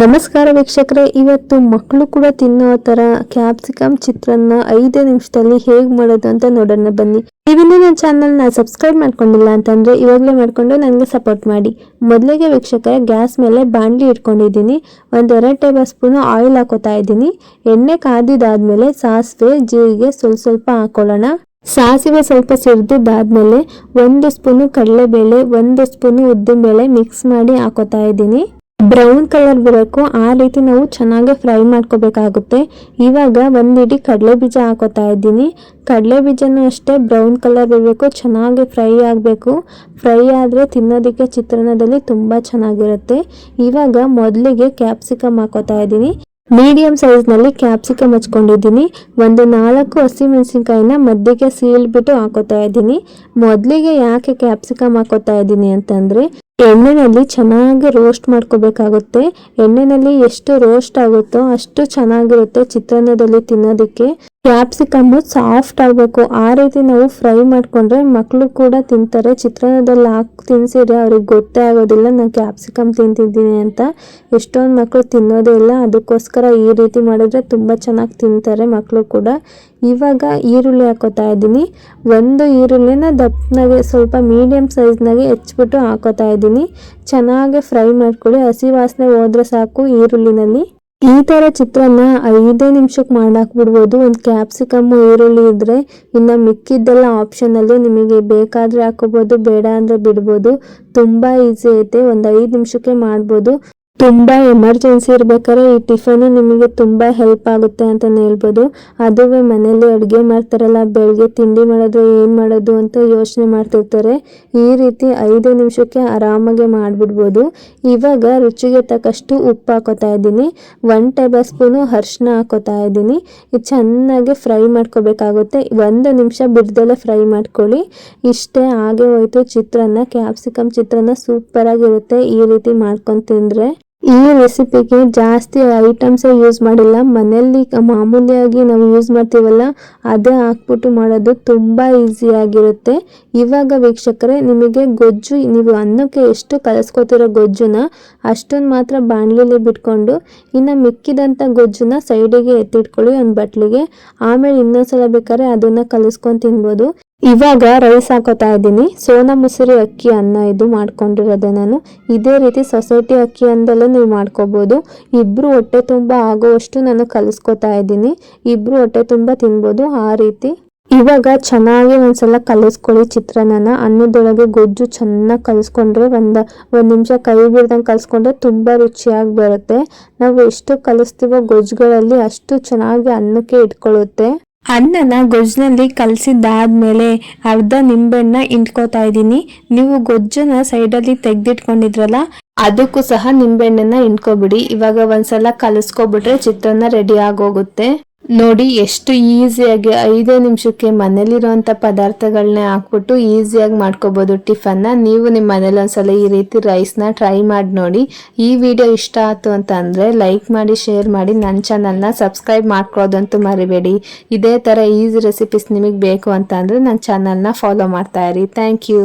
ನಮಸ್ಕಾರ ವೀಕ್ಷಕರೇ, ಇವತ್ತು ಮಕ್ಕಳು ಕೂಡ ತಿನ್ನೋ ಥರ ಕ್ಯಾಪ್ಸಿಕಮ್ ಚಿತ್ರಾನ್ನ ಐದೇ ನಿಮಿಷದಲ್ಲಿ ಹೇಗೆ ಮಾಡೋದು ಅಂತ ನೋಡೋಣ ಬನ್ನಿ. ನೀವಿನ್ನೂ ನನ್ನ ಚಾನಲ್ನ ಸಬ್ಸ್ಕ್ರೈಬ್ ಮಾಡ್ಕೊಂಡಿಲ್ಲ ಅಂತಂದರೆ ಇವಾಗಲೇ ಮಾಡ್ಕೊಂಡು ನನಗೆ ಸಪೋರ್ಟ್ ಮಾಡಿ. ಮೊದಲಿಗೆ ವೀಕ್ಷಕರೇ, ಗ್ಯಾಸ್ ಮೇಲೆ ಬಾಣಲಿ ಇಟ್ಕೊಂಡಿದ್ದೀನಿ. ಒಂದ್ ಎರಡು ಟೇಬಲ್ ಸ್ಪೂನ್ ಆಯಿಲ್ ಹಾಕೋತಾ ಇದ್ದೀನಿ. ಎಣ್ಣೆ ಕಾದಿದಾದ್ಮೇಲೆ ಸಾಸಿವೆ, ಜೀರಿಗೆ ಸ್ವಲ್ಪ ಸ್ವಲ್ಪ ಹಾಕೊಳ್ಳೋಣ. ಸಾಸಿವೆ ಸ್ವಲ್ಪ ಸಿಡ್ದಿದ್ದಾದ್ಮೇಲೆ ಒಂದು ಸ್ಪೂನು ಕಡಲೆಬೇಳೆ, ಒಂದು ಸ್ಪೂನು ಉದ್ದಿನಬೇಳೆ ಮಿಕ್ಸ್ ಮಾಡಿ ಹಾಕೋತಾ ಇದ್ದೀನಿ. ಬ್ರೌನ್ ಕಲರ್ ಬರಬೇಕು. ಆ ರೀತಿ ನಾವು ಚೆನ್ನಾಗಿ ಫ್ರೈ ಮಾಡ್ಕೋಬೇಕಾಗುತ್ತೆ. ಇವಾಗ ಒಂದು ಕಡಲೆ ಬೀಜ ಹಾಕೋತಾ ಇದ್ದೀನಿ. ಕಡಲೆ ಬೀಜನೂ ಅಷ್ಟೇ ಬ್ರೌನ್ ಕಲರ್ ಬರಬೇಕು ಚೆನ್ನಾಗಿ ಫ್ರೈ ಆಗಬೇಕು. ಫ್ರೈ ಆದರೆ ತಿನ್ನೋದಕ್ಕೆ ಚಿತ್ರಾನ್ನದಲ್ಲಿ ತುಂಬ ಚೆನ್ನಾಗಿರುತ್ತೆ. ಇವಾಗ ಮೊದಲಿಗೆ ಕ್ಯಾಪ್ಸಿಕಮ್ ಹಾಕೋತಾ ಇದ್ದೀನಿ. ಮೀಡಿಯಂ ಸೈಜ್ನಲ್ಲಿ ಕ್ಯಾಪ್ಸಿಕಮ್ ಹಚ್ಕೊಂಡಿದ್ದೀನಿ. ಒಂದು ನಾಲ್ಕು ಹಸಿಮೆಣಸಿನ್ಕಾಯಿನ ಮಧ್ಯಕ್ಕೆ ಸೀಳ್ಬಿಟ್ಟು ಹಾಕೋತಾ ಇದ್ದೀನಿ. ಮೊದಲಿಗೆ ಯಾಕೆ ಕ್ಯಾಪ್ಸಿಕಮ್ ಹಾಕೋತಾ ಇದ್ದೀನಿ ಅಂತಂದರೆ, ಎಣ್ಣೆನಲ್ಲಿ ಚೆನ್ನಾಗಿ ರೋಸ್ಟ್ ಮಾಡ್ಕೋಬೇಕಾಗುತ್ತೆ. ಎಣ್ಣೆನಲ್ಲಿ ಎಷ್ಟು ರೋಸ್ಟ್ ಆಗುತ್ತೋ ಅಷ್ಟು ಚೆನ್ನಾಗಿರುತ್ತೆ ಚಿತ್ರಾನ್ನದಲ್ಲಿ ತಿನ್ನೋದಕ್ಕೆ. ಕ್ಯಾಪ್ಸಿಕಮ್ ಸಾಫ್ಟ್ ಆಗಬೇಕು. ಆ ರೀತಿ ನಾವು ಫ್ರೈ ಮಾಡಿಕೊಂಡ್ರೆ ಮಕ್ಕಳು ಕೂಡ ತಿಂತಾರೆ. ಚಿತ್ರಾನ್ನದಲ್ಲಿ ಹಾಕಿ ತಿನ್ಸಿದ್ರೆ ಅವ್ರಿಗೆ ಗೊತ್ತೇ ಆಗೋದಿಲ್ಲ ನಾನು ಕ್ಯಾಪ್ಸಿಕಮ್ ತಿಂತಿದ್ದೀನಿ ಅಂತ. ಎಷ್ಟೊಂದು ಮಕ್ಕಳು ತಿನ್ನೋದೇ ಇಲ್ಲ. ಅದಕ್ಕೋಸ್ಕರ ಈ ರೀತಿ ಮಾಡಿದ್ರೆ ತುಂಬ ಚೆನ್ನಾಗಿ ತಿಂತಾರೆ ಮಕ್ಕಳು ಕೂಡ. ಇವಾಗ ಈರುಳ್ಳಿ ಹಾಕೋತಾ ಇದ್ದೀನಿ. ಒಂದು ಈರುಳ್ಳಿನ ದಪ್ಪನಾಗೆ ಸ್ವಲ್ಪ ಮೀಡಿಯಮ್ ಸೈಜ್ನಾಗೆ ಹೆಚ್ಚಿಬಿಟ್ಟು ಹಾಕೋತಾ ಇದ್ದೀನಿ. ಚೆನ್ನಾಗಿ ಫ್ರೈ ಮಾಡ್ಕೊಳ್ಳಿ. ಹಸಿ ವಾಸನೆ ಹೋದ್ರೆ ಸಾಕು ಈರುಳ್ಳಿನಲ್ಲಿ. ಈ ತರ ಚಿತ್ರನ ಐದೇ ನಿಮಿಷಕ್ಕೆ ಮಾಡಾಕ್ಬಿಡ್ಬೋದು ಒಂದು ಕ್ಯಾಪ್ಸಿಕಮ್ ಈರುಳ್ಳಿ ಇದ್ರೆ ಇನ್ನ ಮಿಕ್ಕಿದ್ದೆಲ್ಲ ಅಲ್ಲಿ ನಿಮಗೆ ಬೇಕಾದ್ರೆ ಹಾಕೋಬೋದು, ಬೇಡ ಅಂದ್ರೆ ಬಿಡ್ಬೋದು. ತುಂಬಾ ಈಸಿ ಐತೆ. ಒಂದ್ ಐದು ನಿಮಿಷಕ್ಕೆ ಮಾಡ್ಬೋದು. ತುಂಬ ಎಮರ್ಜೆನ್ಸಿ ಇರ್ಬೇಕಾದ್ರೆ ಈ ಟಿಫನ್ ನಿಮಗೆ ತುಂಬ ಹೆಲ್ಪ್ ಆಗುತ್ತೆ ಅಂತಲೇ ಹೇಳ್ಬೋದು. ಅದುವೇ ಮನೇಲಿ ಅಡುಗೆ ಮಾಡ್ತಾರಲ್ಲ ಬೆಳಗ್ಗೆ ತಿಂಡಿ ಮಾಡೋದು ಏನು ಮಾಡೋದು ಅಂತ ಯೋಚನೆ ಮಾಡ್ತಿರ್ತಾರೆ. ಈ ರೀತಿ ಐದು ನಿಮಿಷಕ್ಕೆ ಆರಾಮಾಗಿ ಮಾಡಿಬಿಡ್ಬೋದು. ಇವಾಗ ರುಚಿಗೆ ತಕ್ಕಷ್ಟು ಉಪ್ಪು ಹಾಕೋತಾ ಇದ್ದೀನಿ. ಒನ್ ಟೇಬಲ್ ಸ್ಪೂನು ಅರ್ಶಿನ ಹಾಕೋತಾ ಇದ್ದೀನಿ. ಇದು ಚೆನ್ನಾಗಿ ಫ್ರೈ ಮಾಡ್ಕೋಬೇಕಾಗುತ್ತೆ. ಒಂದು ನಿಮಿಷ ಬಿಡ್ದಲ್ಲೇ ಫ್ರೈ ಮಾಡ್ಕೊಳ್ಳಿ. ಇಷ್ಟೇ ಹಾಗೆ ಹೋಯ್ತು ಚಿತ್ರಾನ್ನ. ಕ್ಯಾಪ್ಸಿಕಮ್ ಚಿತ್ರಾನ್ನ ಸೂಪರಾಗಿರುತ್ತೆ ಈ ರೀತಿ ಮಾಡ್ಕೊಂಡು ತಿಂದರೆ. ಈ ರೆಸಿಪಿಗೆ ಜಾಸ್ತಿ ಐಟಮ್ಸೇ ಯೂಸ್ ಮಾಡಿಲ್ಲ. ಮನೆಯಲ್ಲಿ ಮಾಮೂಲಿಯಾಗಿ ನಾವು ಯೂಸ್ ಮಾಡ್ತೀವಲ್ಲ, ಅದೇ ಹಾಕ್ಬಿಟ್ಟು ಮಾಡೋದು ತುಂಬ ಈಸಿಯಾಗಿರುತ್ತೆ ಇವಾಗ ವೀಕ್ಷಕರೇ, ನಿಮಗೆ ಗೊಜ್ಜು, ನೀವು ಅನ್ನಕ್ಕೆ ಎಷ್ಟು ಕಲಸ್ಕೊತಿರೋ ಗೊಜ್ಜುನ, ಅಷ್ಟೊಂದು ಮಾತ್ರ ಬಾಣಲಿಲಿ ಬಿಟ್ಕೊಂಡು, ಇನ್ನು ಮಿಕ್ಕಿದಂಥ ಗೊಜ್ಜುನ ಸೈಡಿಗೆ ಎತ್ತಿಟ್ಕೊಳ್ಳಿ ಒಂದು ಬಟ್ಲಿಗೆ. ಆಮೇಲೆ ಇನ್ನೊಂದ್ಸಲ ಬೇಕಾದ್ರೆ ಅದನ್ನು ಕಲಿಸ್ಕೊಂಡು ತಿನ್ಬೋದು. ಇವಾಗ ರೈಸ್ ಹಾಕೋತಾ ಇದ್ದೀನಿ. ಸೋನಾ ಮುಸುರಿ, ಅಕ್ಕಿ, ಅನ್ನ ಇದು ಮಾಡ್ಕೊಂಡಿರೋದೆ ನಾನು. ಇದೇ ರೀತಿ ಸೊಸೈಟಿ, ಅಕ್ಕಿ ಅಂದಲ್ಲೂ ನೀವು ಮಾಡ್ಕೋಬೋದು. ಇಬ್ಬರು ಹೊಟ್ಟೆ ತುಂಬ ಆಗುವಷ್ಟು ನಾನು ಕಲಿಸ್ಕೊತಾ ಇದ್ದೀನಿ. ಇಬ್ಬರು ಹೊಟ್ಟೆ ತುಂಬ ತಿನ್ಬೋದು ಆ ರೀತಿ. ಇವಾಗ ಚೆನ್ನಾಗಿ ಒಂದ್ಸಲ ಕಲಿಸ್ಕೊಳ್ಳಿ ಚಿತ್ರಾನ್ನ ಅನ್ನದೊಳಗೆ ಗೊಜ್ಜು ಚೆನ್ನಾಗಿ ಕಲಿಸ್ಕೊಂಡ್ರೆ ಒಂದು ಒಂದು ನಿಮಿಷ ಕೈ ಬಿಡ್ದಂಗೆ ಕಲಿಸ್ಕೊಂಡ್ರೆ ತುಂಬ ರುಚಿಯಾಗಿ ಬರುತ್ತೆ. ನಾವು ಎಷ್ಟು ಕಲಿಸ್ತೀವೋ ಗೊಜ್ಜುಗಳಲ್ಲಿ ಅಷ್ಟು ಚೆನ್ನಾಗಿ ಅನ್ನಕ್ಕೆ ಇಟ್ಕೊಳ್ಳುತ್ತೆ. ಅನ್ನನ ಗೊಜ್ಜಿನಲ್ಲಿ ಕಲಸಿದ್ದಾದ್ಮೇಲೆ ಅರ್ಧ ನಿಂಬೆಹಣ್ಣ ಇಂಟ್ಕೋತಾ ಇದ್ದೀನಿ. ನೀವು ಗೊಜ್ಜನ್ನ ಸೈಡಲ್ಲಿ ತೆಗ್ದಿಟ್ಕೊಂಡಿದ್ರಲ್ಲ, ಅದಕ್ಕೂ ಸಹ ನಿಂಬೆಹಣ್ಣನ್ನ ಇಂಟ್ಕೊಬಿಡಿ. ಇವಾಗ ಒಂದ್ಸಲ ಕಲಸ್ಕೊಬಿಟ್ರೆ ಚಿತ್ರಾನ್ನ ರೆಡಿ ಆಗೋಗುತ್ತೆ. ನೋಡಿ, ಎಷ್ಟು ಈಸಿಯಾಗಿ ಐದೇ ನಿಮಿಷಕ್ಕೆ ಮನೇಲಿರುವಂಥ ಪದಾರ್ಥಗಳನ್ನೇ ಹಾಕ್ಬಿಟ್ಟು ಈಸಿಯಾಗಿ ಮಾಡ್ಕೋಬೋದು ಟಿಫನ್ನ. ನೀವು ನಿಮ್ಮ ಮನೇಲಿ ಒಂದ್ಸಲ ಈ ರೀತಿ ರೈಸ್ನ ಟ್ರೈ ಮಾಡಿ ನೋಡಿ. ಈ ವಿಡಿಯೋ ಇಷ್ಟ ಆಯ್ತು ಅಂತ ಅಂದರೆ ಲೈಕ್ ಮಾಡಿ, ಶೇರ್ ಮಾಡಿ. ನನ್ನ ಚಾನಲ್ನ ಸಬ್ಸ್ಕ್ರೈಬ್ ಮಾಡ್ಕೊಳ್ಳೋದಂತೂ ಮರಿಬೇಡಿ. ಇದೇ ಥರ ಈಸಿ ರೆಸಿಪೀಸ್ ನಿಮಗೆ ಬೇಕು ಅಂತ ಅಂದರೆ ನನ್ನ ಚಾನಲ್ನ ಫಾಲೋ ಮಾಡ್ತಾ ಇರಿ. Thank you.